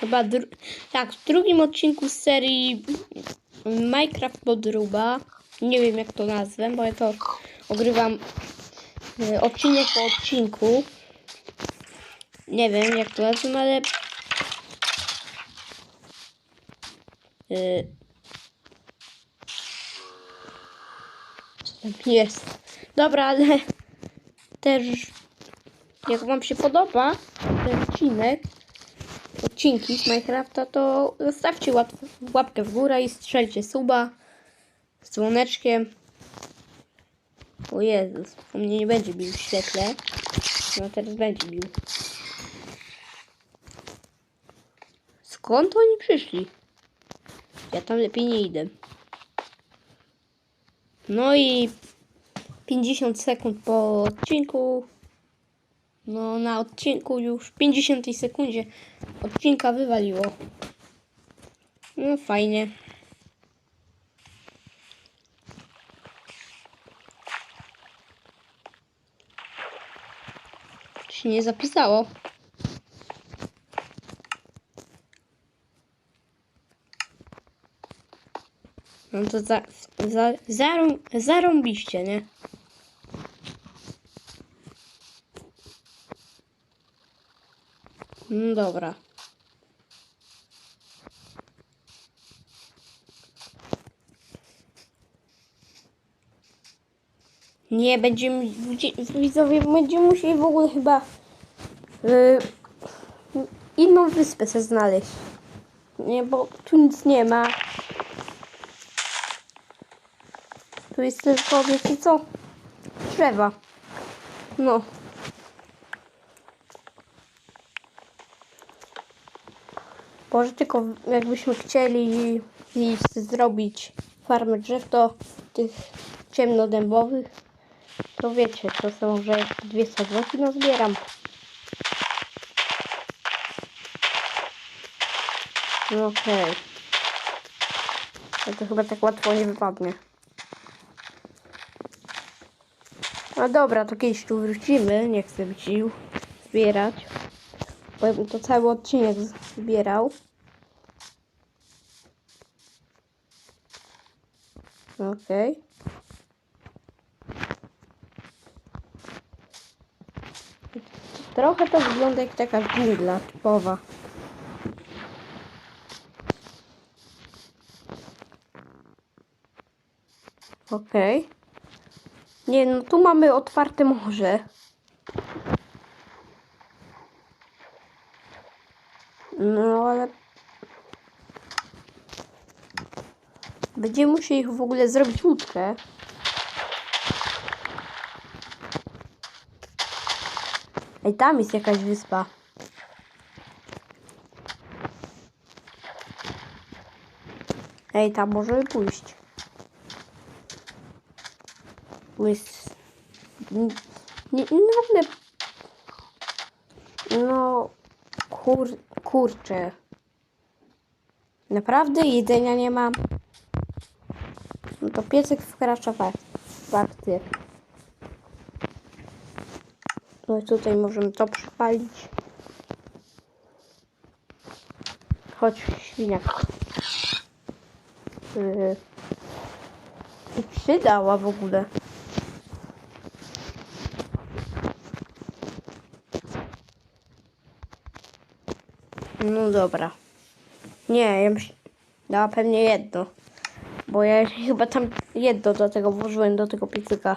chyba tak, w drugim odcinku z serii Minecraft Podruba. Nie wiem jak to nazwę, bo ja to ogrywam y, odcinek po odcinku. Nie wiem jak to nazwę, ale co tam jest. Dobra, ale też jak wam się podoba ten odcinek, odcinki z Minecrafta, to zostawcie łapkę w górę i strzelcie suba z dzwoneczkiem. O Jezus, u mnie nie będzie bił w świetle. No teraz będzie bił. Skąd oni przyszli? Ja tam lepiej nie idę. No i 50 sekund po odcinku. No na odcinku już w 50 sekundzie odcinka wywaliło. No fajnie. Się nie zapisało. No to za, za, zarą, zarąbiście, nie? No dobra. Nie, będziemy, widzowie, będziemy musieli w ogóle chyba y, inną wyspę sobie znaleźć. Nie, bo tu nic nie ma. Tu jest tylko, wiecie co? Drzewa. No. Może tylko jakbyśmy chcieli zrobić farmę drzew, to tych ciemnodębowych, to wiecie, to są może dwie sadzonki no zbieram. No okej. Ale to chyba tak łatwo nie wypadnie. No dobra, to kiedyś tu wrócimy. Nie chcę być sił zbierać. Bo bym to cały odcinek zbierał. Okej. Trochę to wygląda jak taka dżungla typowa. Okej. Nie, no tu mamy otwarte morze. No ale... Będziemy musieli w ogóle zrobić łódkę. Ej, tam jest jakaś wyspa. Ej, tam możemy pójść. Jest... Nie, nie, no. No... Kur... Kurczę. Naprawdę jedzenia nie mam. No to piecyk wkracza w akcję. No i tutaj możemy to przypalić. Chodź, świniak. Yy. I przydała w ogóle. No dobra. Nie, ja myśl... dała pewnie jedno. Bo ja chyba tam jedno do tego włożyłem, do tego piecyka.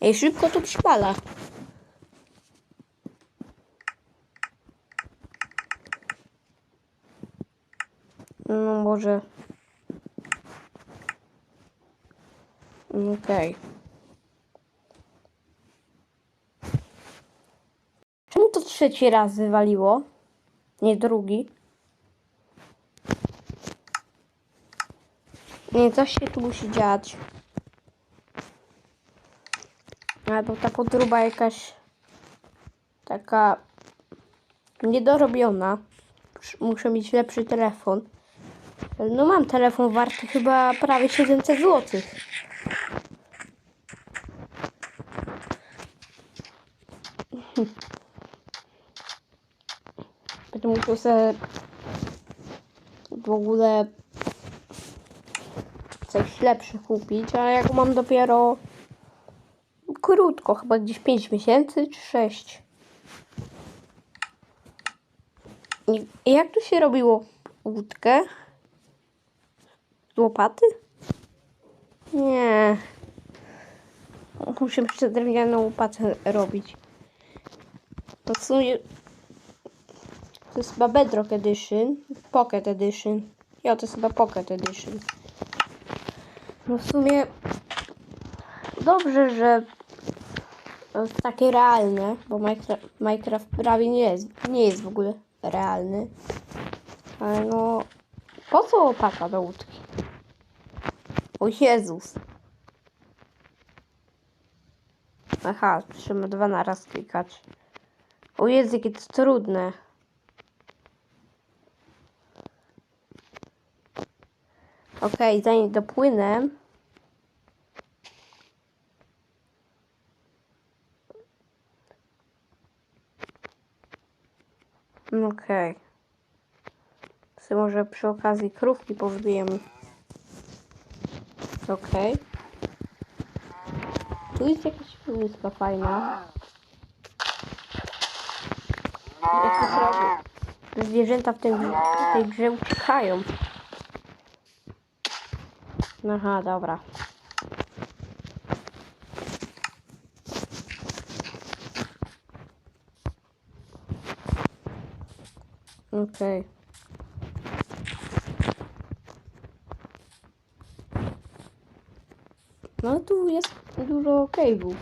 Ej, szybko to przypala. No może... Okej. Czemu to trzeci raz wywaliło? Nie drugi. Nie, coś się tu musi dziać. Albo ta podróba jakaś taka niedorobiona. Mus- Muszę mieć lepszy telefon. No mam telefon warty chyba prawie 700 zł. Muszę sobie w ogóle coś lepsze kupić, a jak mam dopiero krótko, chyba gdzieś 5 miesięcy czy 6. I i jak tu się robiło łódkę? Z łopaty? Nie. Muszę jeszcze drewnianą łopatę robić. To w sumie... To jest chyba Bedrock Edition. Pocket Edition. Ja, to jest chyba Pocket Edition. No w sumie... Dobrze, że jest takie realne, bo Minecraft, Minecraft prawie nie jest, nie jest w ogóle realny. Ale no... Po co łopata do łódki? O Jezus. Aha, trzeba dwa na raz klikać. O Jezu, jakie to trudne. Okej, zanim dopłynę. Okej. Okay. Może przy okazji krówki powybijemy. Okej. Tu jest jakaś wyspa fajna. Jak to zrobię? Zwierzęta w, tym, w tej grze uciekają. Aha, dobra. Okej. No tu jest dużo cave'ów.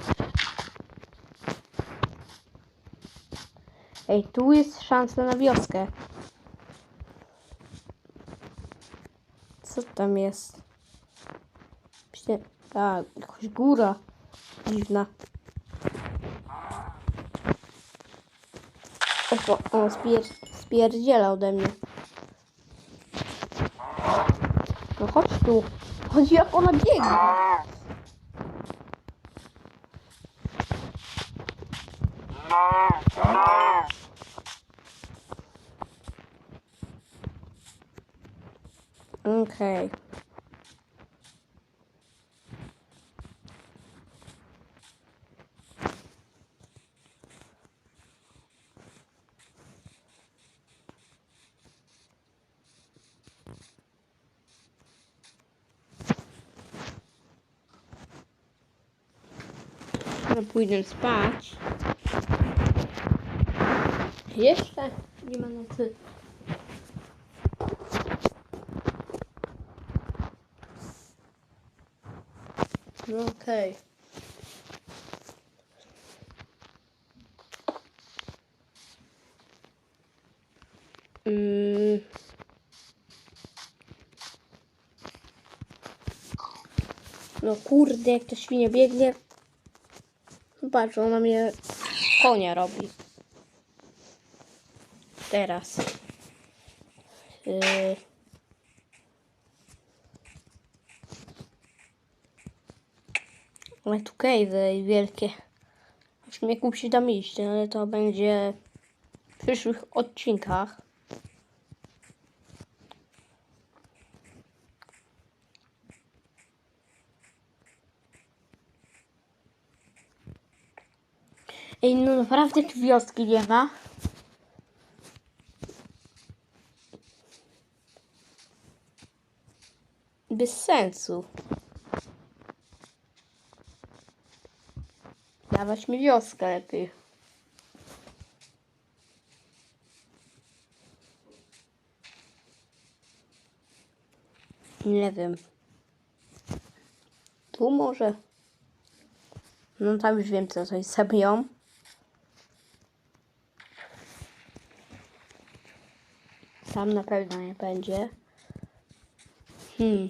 Ej, tu jest szansa na wioskę. Co tam jest? Myślę, a, jakaś góra dziwna. O, o spier spierdziela ode mnie. No chodź tu. Chodź jak ona biegnie. Okej. No pójdę spać. Jeszcze nie ma nocy. No okej. Mm. No kurde, jak to świnia biegnie. Patrz, ona mnie konia robi. Teraz. Yy. Ale tu cave'y wielkie. Już mnie kupić tam iść, ale to będzie w przyszłych odcinkach. Ej, no naprawdę tu wioski nie ma. Bez sensu. Dawać mi wioskę lepiej. Nie wiem. Tu może. No tam już wiem co coś zabiją. Tam na pewno nie będzie. Hmm.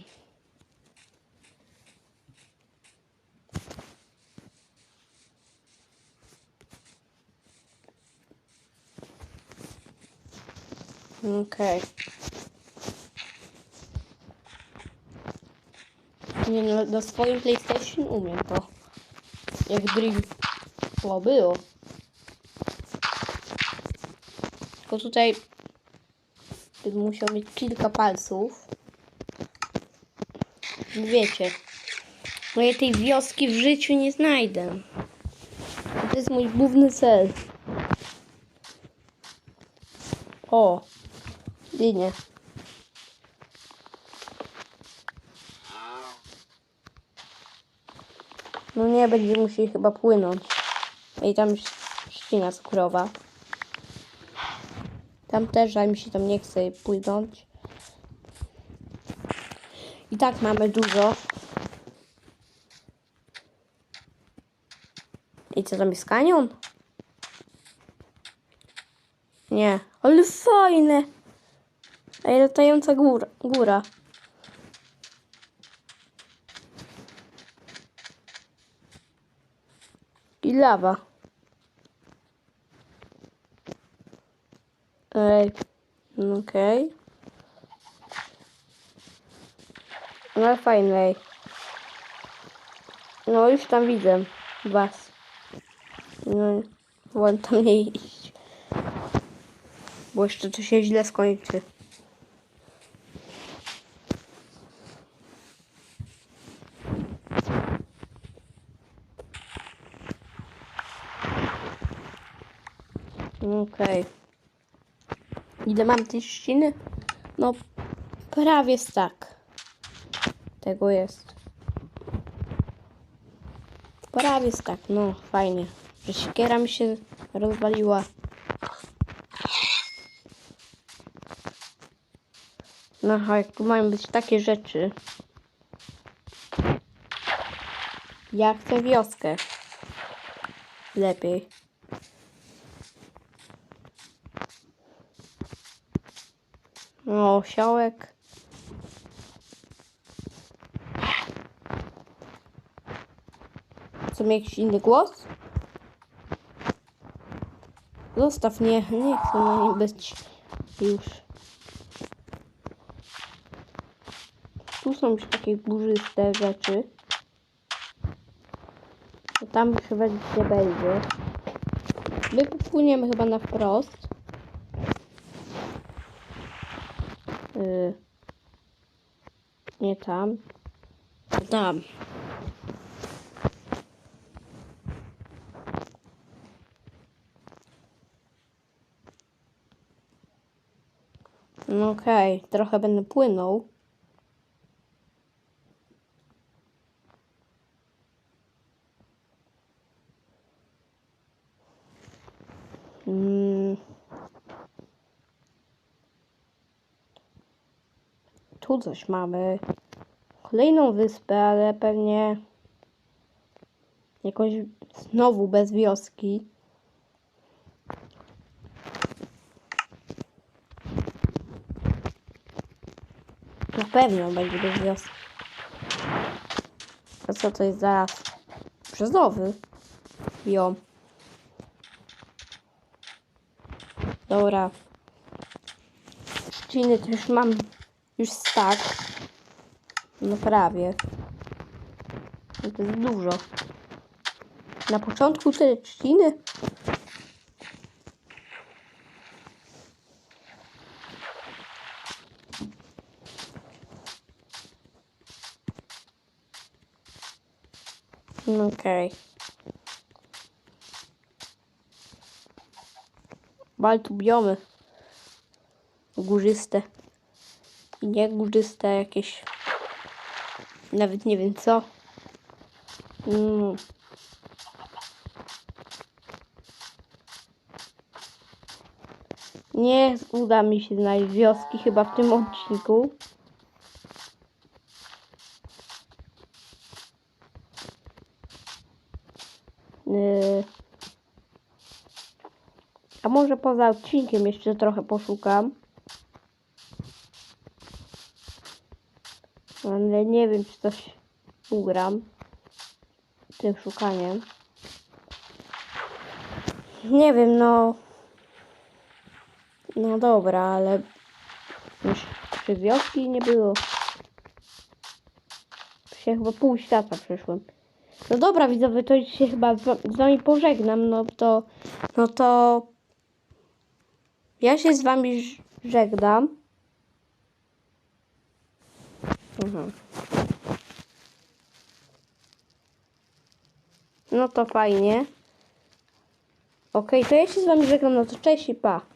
Okej. Nie no, na swoim PlayStation umiem to. Jak Dream to było. Tylko tutaj musiał mieć kilka palców. Wiecie, ja tej wioski w życiu nie znajdę. To jest mój główny cel. O, linie. No nie, będzie musieli chyba płynąć. I tam ścina cukrowa. Tam też, ale mi się tam nie chce płynąć. I tak mamy dużo. I co tam jest kanion? Nie, ale fajne. Ej, latająca góra. góra. I lawa. Ej, no okej. No ale fajne, ej. No już tam widzę was. No, wolę tam nie iść. Bo jeszcze to się źle skończy. Okej. Ile mam tej trzciny? No, prawie tak. Tego jest. Prawie tak, no fajnie. Że siekiera mi się rozwaliła. No, a jak tu mają być takie rzeczy. Ja chcę wioskę. Lepiej. No, osiołek. Co, miał jakiś inny głos? Zostaw mnie, nie chcę na nim być już. Tu są już takie górzyste rzeczy. To tam chyba nic nie będzie. My popłyniemy chyba na wprost. Y, nie tam. Tam. No okej, trochę będę płynął. Mm. Tu coś mamy. Kolejną wyspę, ale pewnie jakąś znowu bez wioski. Na pewno będzie bez wioski. A co to jest za brzozowy? Biom. Dobra. Trzciny już mam już tak. No prawie. No to jest dużo. Na początku te trzciny. Okej. Okay. tu biomy. Górzyste. I nie górzyste jakieś. Nawet nie wiem co. Mm. Nie uda mi się znaleźć wioski chyba w tym odcinku. Yy. A może poza odcinkiem jeszcze trochę poszukam. Ale nie wiem, czy coś ugram tym szukaniem. Nie wiem, no. No dobra, ale już przy wioski nie było. Się chyba pół świata przeszłem. No dobra, widzowie, to się chyba z wami pożegnam, no to, no to ja się z wami żegnam. No to fajnie. Okej, to ja się z wami żegnam, no to cześć i pa.